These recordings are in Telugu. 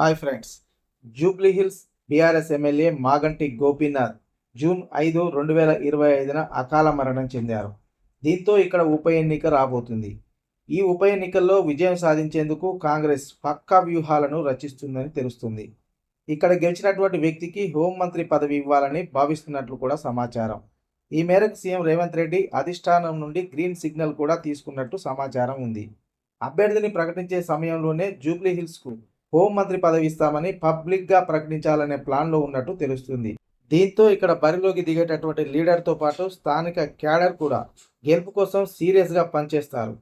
Hi friends. Jubilee Hills BRS MLA Maganti Gopinath June ఐదు రెండు వేల ఇరవై ఐదున అకాల మరణం చెందారు. దీంతో ఇక్కడ ఉప ఎన్నిక రాబోతుంది. ఈ ఉప ఎన్నికల్లో విజయం సాధించేందుకు కాంగ్రెస్ పక్కా వ్యూహాలను రచిస్తుందని తెలుస్తుంది. ఇక్కడ గెలిచినటువంటి వ్యక్తికి హోంమంత్రి పదవి ఇవ్వాలని భావిస్తున్నట్లు కూడా సమాచారం. ఈ మేరకు సీఎం రేవంత్ రెడ్డి అధిష్టానం నుండి గ్రీన్ సిగ్నల్ కూడా తీసుకున్నట్టు సమాచారం ఉంది. అభ్యర్థిని ప్రకటించే సమయంలోనే జూబ్లీ హిల్స్కు హోంమంత్రి పదవి ఇస్తామని పబ్లిక్గా ప్రకటించాలనే ప్లాన్లో ఉన్నట్టు తెలుస్తుంది. దీంతో ఇక్కడ బరిలోకి దిగేటటువంటి లీడర్తో పాటు స్థానిక క్యాడర్ కూడా గెలుపు కోసం సీరియస్గా పనిచేస్తారు.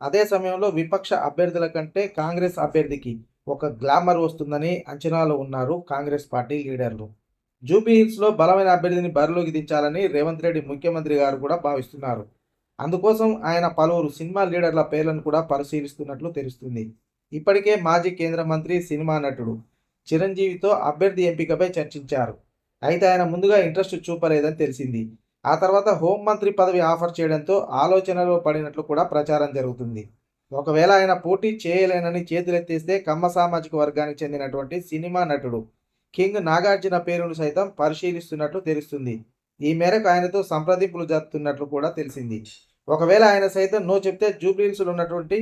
అదే సమయంలో విపక్ష అభ్యర్థుల కంటే కాంగ్రెస్ అభ్యర్థికి ఒక గ్లామర్ వస్తుందని అంచనాలో ఉన్నారు కాంగ్రెస్ పార్టీ లీడర్లు. జూబీ హిల్స్లో బలమైన అభ్యర్థిని బరిలోకి దించాలని రేవంత్ రెడ్డి ముఖ్యమంత్రి గారు కూడా భావిస్తున్నారు. అందుకోసం ఆయన పలువురు సినిమా లీడర్ల పేర్లను కూడా పరిశీలిస్తున్నట్లు తెలుస్తుంది. ఇప్పటికే మాజీ కేంద్ర మంత్రి సినిమా నటుడు చిరంజీవితో అభ్యర్థి ఎంపికపై చర్చించారు. అయితే ఆయన ముందుగా ఇంట్రెస్ట్ చూపలేదని తెలిసింది. ఆ తర్వాత హోంమంత్రి పదవి ఆఫర్ చేయడంతో ఆలోచనలో పడినట్లు కూడా ప్రచారం జరుగుతుంది. ఒకవేళ ఆయన పోటీ చేయలేనని చేతులెత్తేస్తే కమ్మ సామాజిక వర్గానికి చెందినటువంటి సినిమా నటుడు కింగ్ నాగార్జున పేరును సైతం పరిశీలిస్తున్నట్లు తెలుస్తుంది. ఈ మేరకు ఆయనతో సంప్రదింపులు జరుపుతున్నట్లు కూడా తెలిసింది. ఒకవేళ ఆయన సైతం నో చెప్తే జూబ్లీహిల్స్లో ఉన్నటువంటి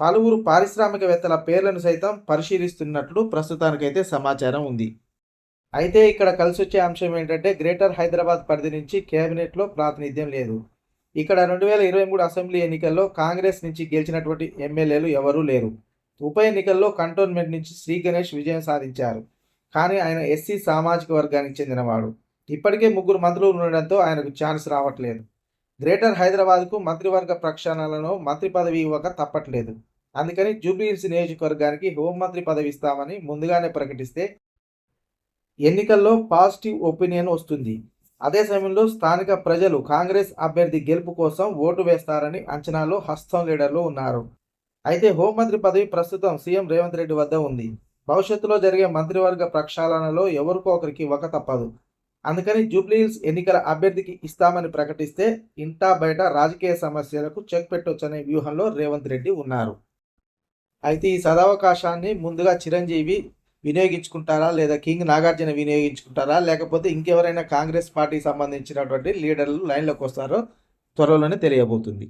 పలువురు పారిశ్రామికవేత్తల పేర్లను సైతం పరిశీలిస్తున్నట్లు ప్రస్తుతానికైతే సమాచారం ఉంది. అయితే ఇక్కడ కలిసి వచ్చే అంశం ఏంటంటే గ్రేటర్ హైదరాబాద్ పరిధి నుంచి కేబినెట్లో ప్రాతినిధ్యం లేదు. ఇక్కడ రెండు వేల ఇరవై మూడు అసెంబ్లీ ఎన్నికల్లో కాంగ్రెస్ నుంచి గెలిచినటువంటి ఎమ్మెల్యేలు ఎవరూ లేరు. ఉప ఎన్నికల్లో కంటోన్మెంట్ నుంచి శ్రీ గణేష్ విజయం సాధించారు. కానీ ఆయన ఎస్సీ సామాజిక వర్గానికి చెందినవాడు. ఇప్పటికే ముగ్గురు మంత్రులు ఉండడంతో ఆయనకు ఛాన్స్ రావట్లేదు. గ్రేటర్ హైదరాబాద్కు మంత్రివర్గ ప్రక్షాళనలను మంత్రి పదవి ఇవ్వక తప్పట్లేదు. అందుకని జూబ్లీహిల్స్ నియోజకవర్గానికి హోంమంత్రి పదవి ఇస్తామని ముందుగానే ప్రకటిస్తే ఎన్నికల్లో పాజిటివ్ ఒపీనియన్ వస్తుంది. అదే సమయంలో స్థానిక ప్రజలు కాంగ్రెస్ అభ్యర్థి గెలుపు కోసం ఓటు వేస్తారని అంచనాలో హస్తం లీడర్లు ఉన్నారు. అయితే హోంమంత్రి పదవి ప్రస్తుతం సీఎం రేవంత్ రెడ్డి వద్ద ఉంది. భవిష్యత్తులో జరిగే మంత్రివర్గ ప్రక్షాళనలో ఎవరికో ఒకరికి ఇవ్వక తప్పదు. అందుకని జూబ్లీహిల్స్ ఎన్నికల అభ్యర్థికి ఇస్తామని ప్రకటిస్తే ఇంటా బయట రాజకీయ సమస్యలకు చెక్ పెట్టొచ్చనే వ్యూహంలో రేవంత్ రెడ్డి ఉన్నారు. అయితే ఈ సదావకాశాన్ని ముందుగా చిరంజీవి వినియోగించుకుంటారా లేదా కింగ్ నాగార్జున వినియోగించుకుంటారా లేకపోతే ఇంకెవరైనా కాంగ్రెస్ పార్టీకి సంబంధించినటువంటి లీడర్లు లైన్లోకి వస్తారో త్వరలోనే తెలియబోతుంది.